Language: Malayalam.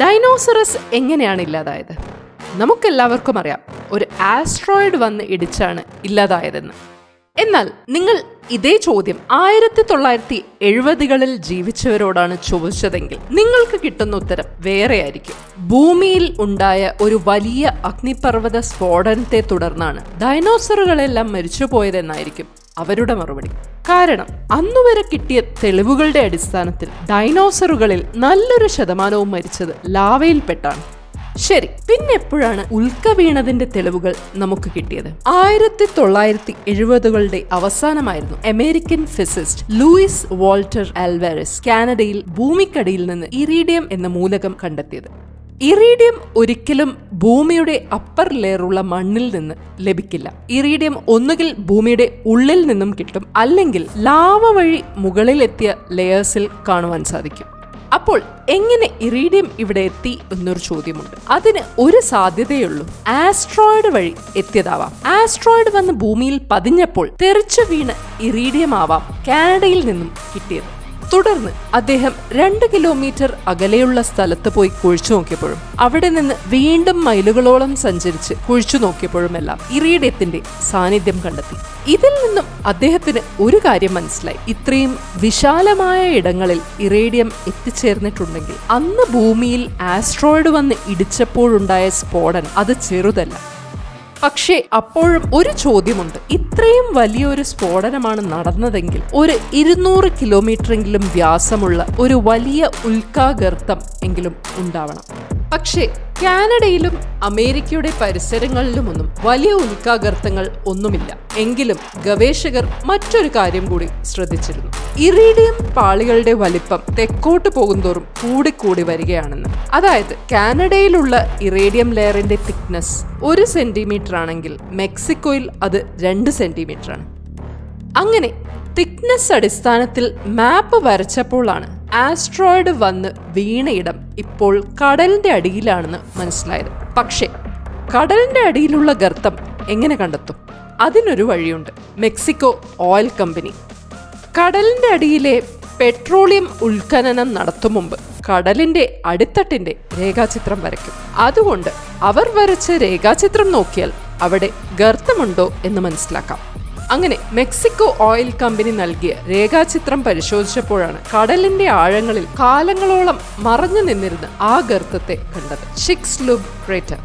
ഡൈനോസറസ് എങ്ങനെയാണ് ഇല്ലാതായത്? നമുക്കെല്ലാവർക്കും അറിയാം. ഒരു ആസ്ട്രോയിഡ് വന്ന് ഇടിച്ചാണ് ഇല്ലാതായതെന്ന്. എന്നാൽ നിങ്ങൾ ഇതേ ചോദ്യം ആയിരത്തി തൊള്ളായിരത്തി എഴുപതുകളിൽ ജീവിച്ചവരോടാണ് ചോദിച്ചതെങ്കിൽ നിങ്ങൾക്ക് കിട്ടുന്ന ഉത്തരം വേറെയായിരിക്കും. ഭൂമിയിൽ ഉണ്ടായ ഒരു വലിയ അഗ്നിപർവത സ്ഫോടനത്തെ തുടർന്നാണ് ഡൈനോസറുകളെല്ലാം മരിച്ചുപോയതെന്നായിരിക്കും അവരുടെ മറുപടി. കാരണം അന്നുവരെ കിട്ടിയ തെളിവുകളുടെ അടിസ്ഥാനത്തിൽ ഡൈനോസറുകളിൽ നല്ലൊരു ശതമാനവും മരിച്ചത് ലാവയിൽപ്പെട്ടാണ്. ശരി പിന്നെ എപ്പോഴാണ് ഉൽക്ക വീണതിന്റെ തെളിവുകൾ നമുക്ക് കിട്ടിയത്? ആയിരത്തി തൊള്ളായിരത്തി എഴുപതുകളുടെ അവസാനമായിരുന്നു American physicist Louis Walter Alvarez കാനഡയിൽ ഭൂമിക്കടിയിൽ നിന്ന് ഇറീഡിയം എന്ന മൂലകം കണ്ടെത്തിയത്. ഇറീഡിയം ഒരിക്കലും ഭൂമിയുടെ അപ്പർ ലെയറുള്ള മണ്ണിൽ നിന്ന് ലഭിക്കില്ല. ഇറീഡിയം ഒന്നുകിൽ ഭൂമിയുടെ ഉള്ളിൽ നിന്നും കിട്ടും അല്ലെങ്കിൽ ലാവ വഴി മുകളിലെത്തിയ ലെയേഴ്സിൽ കാണുവാൻ സാധിക്കും. അപ്പോൾ എങ്ങനെ ഇറീഡിയം ഇവിടെ എത്തി എന്നൊരു ചോദ്യമുണ്ട്. അതിന് ഒരു സാധ്യതയുള്ളൂ. ആസ്ട്രോയിഡ് വഴി എത്തിയതാവാം. ആസ്ട്രോയിഡ് വന്ന് ഭൂമിയിൽ പതിഞ്ഞപ്പോൾ തെറിച്ചു വീണ് ഇറീഡിയം ആവാം കാനഡയിൽ നിന്നും കിട്ടിയത്. തുടർന്ന് അദ്ദേഹം രണ്ട് കിലോമീറ്റർ അകലെയുള്ള സ്ഥലത്ത് പോയി കുഴിച്ചു നോക്കിയപ്പോഴും അവിടെ നിന്ന് വീണ്ടും മൈലുകളോളം സഞ്ചരിച്ച് കുഴിച്ചു നോക്കിയപ്പോഴുമെല്ലാം ഇറീഡിയത്തിന്റെ സാന്നിധ്യം കണ്ടെത്തി. ഇതിൽ നിന്നും അദ്ദേഹത്തിന് ഒരു കാര്യം മനസ്സിലായി. ഇത്രയും വിശാലമായ ഇടങ്ങളിൽ ഇറേഡിയം എത്തിച്ചേർന്നിട്ടുണ്ടെങ്കിൽ അന്ന് ഭൂമിയിൽ ആസ്ട്രോയിഡ് വന്ന് ഇടിച്ചപ്പോഴുണ്ടായ സ്ഫോടനം അത് ചെറുതല്ല. പക്ഷേ അപ്പോഴും ഒരു ചോദ്യമുണ്ട്. ഇത്രയും വലിയൊരു സ്ഫോടനമാണ് നടന്നതെങ്കിൽ ഒരു ഇരുന്നൂറ് കിലോമീറ്ററെങ്കിലും വ്യാസമുള്ള ഒരു വലിയ ഉൽക്കാഗർത്തം എങ്കിലും ഉണ്ടാവണം. പക്ഷേ കാനഡയിലും അമേരിക്കയുടെ പരിസരങ്ങളിലുമൊന്നും വലിയ ഉൽക്കാഗർത്തങ്ങൾ ഒന്നുമില്ല. എങ്കിലും ഗവേഷകർ മറ്റൊരു കാര്യം കൂടി ശ്രദ്ധിച്ചിരുന്നു. ഇറീഡിയം പാളികളുടെ വലിപ്പം തെക്കോട്ട് പോകുന്തോറും കൂടിക്കൂടി വരികയാണെന്ന്. അതായത് കാനഡയിലുള്ള ഇറേഡിയം ലെയറിന്റെ തിക്നെസ് ഒരു സെന്റിമീറ്റർ ആണെങ്കിൽ മെക്സിക്കോയിൽ അത് രണ്ട് സെന്റിമീറ്റർ ആണ് അങ്ങനെ തിക്നെസ് അടിസ്ഥാനത്തിൽ മാപ്പ് വരച്ചപ്പോഴാണ് ആസ്ട്രോയിഡ് വന്ന് വീണയിടം ഇപ്പോൾ കടലിന്റെ അടിയിലാണെന്ന് മനസ്സിലായത്. പക്ഷേ കടലിന്റെ അടിയിലുള്ള ഗർത്തം എങ്ങനെ കണ്ടെത്തും? അതിനൊരു വഴിയുണ്ട്. Mexico oil company. കടലിന്റെ അടിയിലെ പെട്രോളിയം ഉത്ഖനനം നടത്തും മുമ്പ് കടലിന്റെ അടിത്തട്ടിന്റെ രേഖാചിത്രം വരയ്ക്കും. അതുകൊണ്ട് അവർ വരച്ച രേഖാചിത്രം നോക്കിയാൽ അവിടെ ഗർത്തമുണ്ടോ എന്ന് മനസ്സിലാക്കാം. അങ്ങനെ മെക്സിക്കോ ഓയിൽ കമ്പനി നൽകിയ രേഖാചിത്രം പരിശോധിച്ചപ്പോഴാണ് കടലിന്റെ ആഴങ്ങളിൽ കാലങ്ങളോളം മറഞ്ഞു നിന്നിരുന്ന ആ ഗർത്തത്തെ കണ്ടത്. ഷിക്സ് ലുബ് ക്രേറ്റർ